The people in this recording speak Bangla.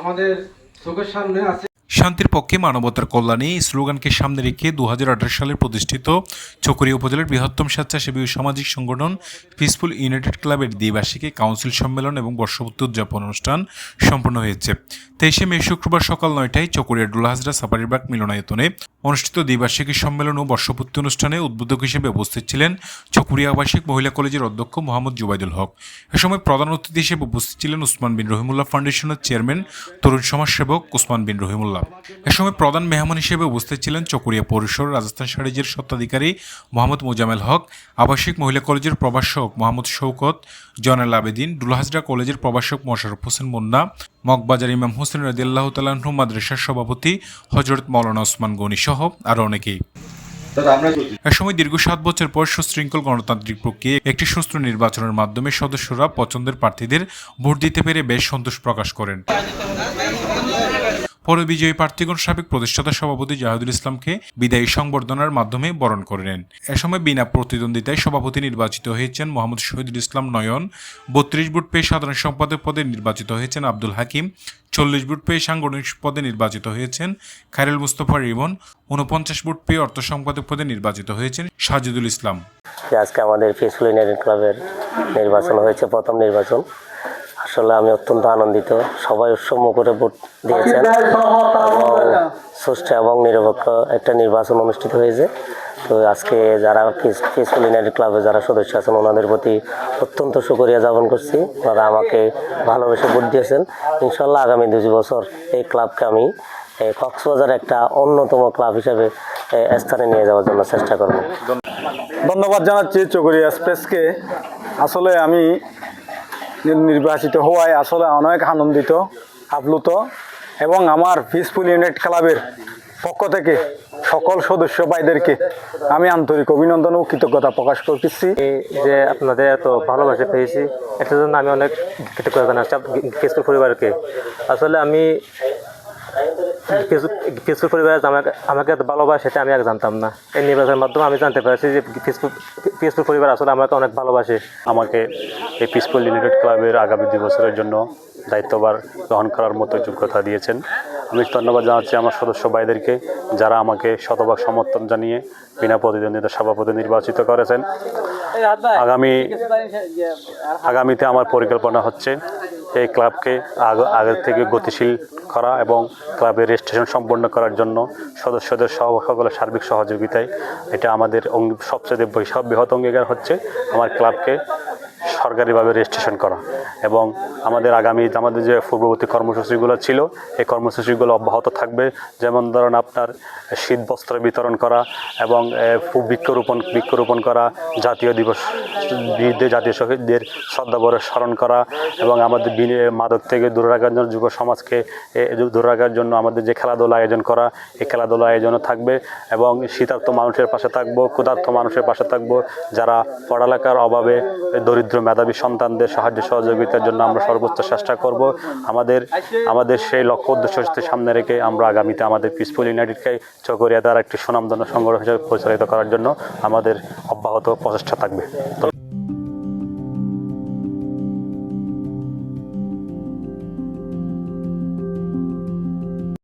আমাদের চোখের সামনে আছে শান্তির পক্ষে মানবতার কল্যাণে এই স্লোগানকে সামনে রেখে দু হাজার আঠারো সালে প্রতিষ্ঠিত চকরিয়া উপজেলার বৃহত্তম স্বেচ্ছাসেবী সামাজিক সংগঠন পিসফুল ইউনাইটেড ক্লাবের দ্বিবার্ষিকী কাউন্সিল সম্মেলন এবং বর্ষপূর্তি উদযাপন অনুষ্ঠান সম্পন্ন হয়েছে। তেইশে মে শুক্রবার সকাল নয়টায় চকরিয়া ডুলাহাজরা সাফারিবাগ মিলনায়তনে অনুষ্ঠিত দ্বিবার্ষিকী সম্মেলন ও বর্ষপূর্তি অনুষ্ঠানে উদ্বোধক হিসেবে উপস্থিত ছিলেন চকরিয়া আবাসিক মহিলা কলেজের অধ্যক্ষ মোহাম্মদ জুবাইদুল হক। এ সময় প্রধান অতিথি হিসেবে উপস্থিত ছিলেন উসমান বিন রহিমুল্লাহ ফাউন্ডেশনের চেয়ারম্যান, তরুণ সমাজসেবক উসমান বিন রহিমুল্লাহ। এ সময় প্রধান মেহমান হিসেবে উপস্থিত ছিলেন চকরিয়া পৌরসর রাজস্থান সারিজের স্বত্বাধিকারী মোহাম্মদ মোজামেল হক, আবাসিক মহিলা কলেজের প্রভাষক মোহাম্মদ শৌকত জয়নাল আবেদিন ডুলাহাজরা কলেজের প্রভাষক মোশারফ হোসেন মুন্না, মগবাজার ইমাম হোসেন রদিয়াল্লাহ তালাহ মাদ্রাসার সভাপতি হজরত মৌলানা ওসমান গনি সহ আরও অনেকেই। এ সময় দীর্ঘ সাত বছর পর সুশৃঙ্খল গণতান্ত্রিক প্রক্রিয়ায় একটি সুষ্ঠু নির্বাচনের মাধ্যমে সদস্যরা পছন্দের প্রার্থীদের ভোট দিতে পেরে বেশ সন্তোষ প্রকাশ করেন। পরে বিজয়ী প্রার্থীগণ সাবেক প্রতিষ্ঠাতা সভাপতি জাহিদুল ইসলামকে বিদায়ী সংবর্ধনার মাধ্যমে বরণ করে নেন। এ সময় বিনা প্রতিদ্বন্দ্বিতায় সভাপতি নির্বাচিত হয়েছেন মোহাম্মদ শহীদুল ইসলাম নয়ন, বত্রিশ ভোট পেয়ে সাধারণ সম্পাদক পদে নির্বাচিত হয়েছেন আব্দুল হাকিম, চল্লিশ ভোট পেয়ে সাংগঠনিক পদে নির্বাচিত হয়েছেন খায়রুল মুস্তফা রিমন উনপঞ্চাশ ভোট পেয়ে অর্থ সম্পাদক পদে নির্বাচিত হয়েছেন সাজিদুল ইসলাম। আজকে আমাদের পিসফুল ইউনাইটেড ক্লাবের নির্বাচন হয়েছে, প্রথম নির্বাচন। আসলে আমি অত্যন্ত আনন্দিত। সবাই উৎসব করে ভোট দিয়েছেন। এবং সুষ্ঠু এবং নিরপেক্ষ একটা নির্বাচন অনুষ্ঠিত হয়েছে। তো আজকে যারা পিসফুল ইউনাইটেড ক্লাবে যারা সদস্য আছেন ওনাদের প্রতি অত্যন্ত সুকরিয়া যাপন করছি। ওনারা আমাকে ভালোবেসে ভোট দিয়েছেন। ইনশাল্লাহ আগামী দুই বছর এই ক্লাবকে আমি এই কক্সবাজার একটা অন্যতম ক্লাব হিসেবে স্থানে নিয়ে যাওয়ার জন্য চেষ্টা করব। ধন্যবাদ জানাচ্ছি চকরি এক্সপ্রেসকে আসলে আমি নির্বাচিত হওয়ায় আসলে অনেক আনন্দিত, আপ্লুত এবং আমার পিসফুল ইউনিট ক্লাবের পক্ষ থেকে সকল সদস্য ভাইদেরকে আমি আন্তরিক অভিনন্দন ও কৃতজ্ঞতা প্রকাশ করতেছি। যে আপনাদের এত ভালোবাসা পেয়েছি, এটার জন্য আমি অনেক কৃতজ্ঞতা জানাচ্ছি পরিবারকে। আসলে আমি কেসপুর পরিবার আমাকে আমাকে এত ভালোবাসে সেটা আমি আগে জানতাম না। এই নির্বাচনের মাধ্যমে আমি জানতে পারছি যে কেসপুর কেসপুর পরিবার আসলে আমাকে অনেক ভালোবাসে। আমাকে এই পিসফুল ইউনাইটেড ক্লাবের আগামী দুই বছরের জন্য দায়িত্বভার গ্রহণ করার মতো যোগ্যতা দিয়েছেন। আমি ধন্যবাদ জানাচ্ছি আমার সদস্য ভাইদেরকে যারা আমাকে শতভাগ সমর্থন জানিয়ে বিনা প্রতিদ্বন্দ্বিতা সভাপতি নির্বাচিত করেছেন। আগামী আগামীতে আমার পরিকল্পনা হচ্ছে এই ক্লাবকে আগ- আগের থেকে গতিশীল করা এবং ক্লাবের রেজিস্ট্রেশন সম্পন্ন করার জন্য সদস্যদের সহ সকলের সার্বিক সহযোগিতায় এটা আমাদের সবচেয়ে সব বৃহৎ অঙ্গীকার হচ্ছে। আমার ক্লাবকে সরকারিভাবে রেজিস্ট্রেশন করা। এবং আমাদের আগামী আমাদের যে পূর্ববর্তী কর্মসূচিগুলো ছিল, এই কর্মসূচিগুলো অব্যাহত থাকবে। যেমন ধরুন আপনার শীত বস্ত্র বিতরণ করা এবং বৃক্ষরোপণ বৃক্ষরোপণ করা, জাতীয় দিবস বীরদের জাতীয় শহীদদের শ্রদ্ধাভরে স্মরণ করা এবং আমাদের মাদক থেকে দূরে রাখার জন্য যুব সমাজকে দূরে রাখার জন্য আমাদের যে খেলাধুলা আয়োজন করা, এই খেলাধুলা আয়োজনও থাকবে এবং শীতার্থ মানুষের পাশে থাকব ক্ষুধার্থ মানুষের পাশে থাকব, যারা পড়ালেখার অভাবে দরিদ্র মেধাবী সন্তানদের সাহায্য সহযোগিতার জন্য আমরা সর্বোচ্চ চেষ্টা করব। আমাদের আমাদের সেই লক্ষ্য উদ্দেশ্যকে সামনে রেখে আমরা আগামীতে আমাদের পিসফুল ইউনাইটেডকে চকরিয়া দ্বারা একটি সুনামধন্য সংগঠন হিসেবে পরিচালিত করার জন্য আমাদের অব্যাহত প্রচেষ্টা থাকবে।